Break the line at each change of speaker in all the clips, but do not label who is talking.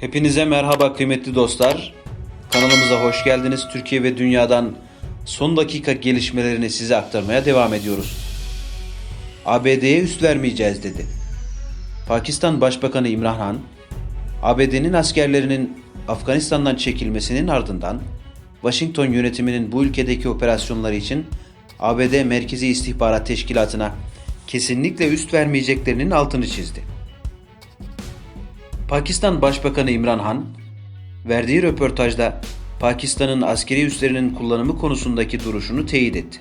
Hepinize merhaba kıymetli dostlar. Kanalımıza hoş geldiniz. Türkiye ve dünyadan son dakika gelişmelerini size aktarmaya devam ediyoruz. ABD'ye üst vermeyeceğiz dedi. Pakistan Başbakanı İmran Han, ABD'nin askerlerinin Afganistan'dan çekilmesinin ardından Washington yönetiminin bu ülkedeki operasyonları için ABD Merkezi İstihbarat Teşkilatı'na kesinlikle üst vermeyeceklerinin altını çizdi. Pakistan Başbakanı İmran Han, verdiği röportajda Pakistan'ın askeri üslerinin kullanımı konusundaki duruşunu teyit etti.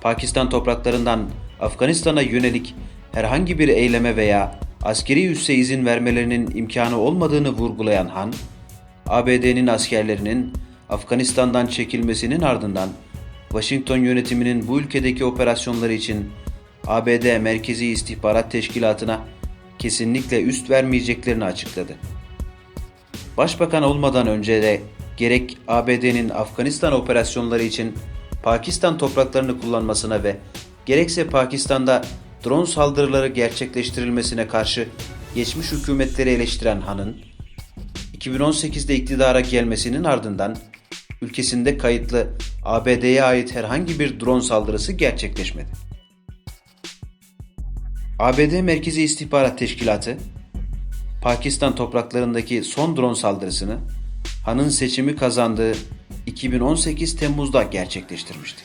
Pakistan topraklarından Afganistan'a yönelik herhangi bir eyleme veya askeri üsse izin vermelerinin imkanı olmadığını vurgulayan Han, ABD'nin askerlerinin Afganistan'dan çekilmesinin ardından Washington yönetiminin bu ülkedeki operasyonları için ABD Merkezi İstihbarat Teşkilatı'na kesinlikle üst vermeyeceklerini açıkladı. Başbakan olmadan önce de gerek ABD'nin Afganistan operasyonları için Pakistan topraklarını kullanmasına ve gerekse Pakistan'da drone saldırıları gerçekleştirilmesine karşı geçmiş hükümetleri eleştiren Han'ın 2018'de iktidara gelmesinin ardından ülkesinde kayıtlı ABD'ye ait herhangi bir drone saldırısı gerçekleşmedi. ABD Merkezi İstihbarat Teşkilatı, Pakistan topraklarındaki son drone saldırısını Han'ın seçimi kazandığı 2018 Temmuz'da gerçekleştirmişti.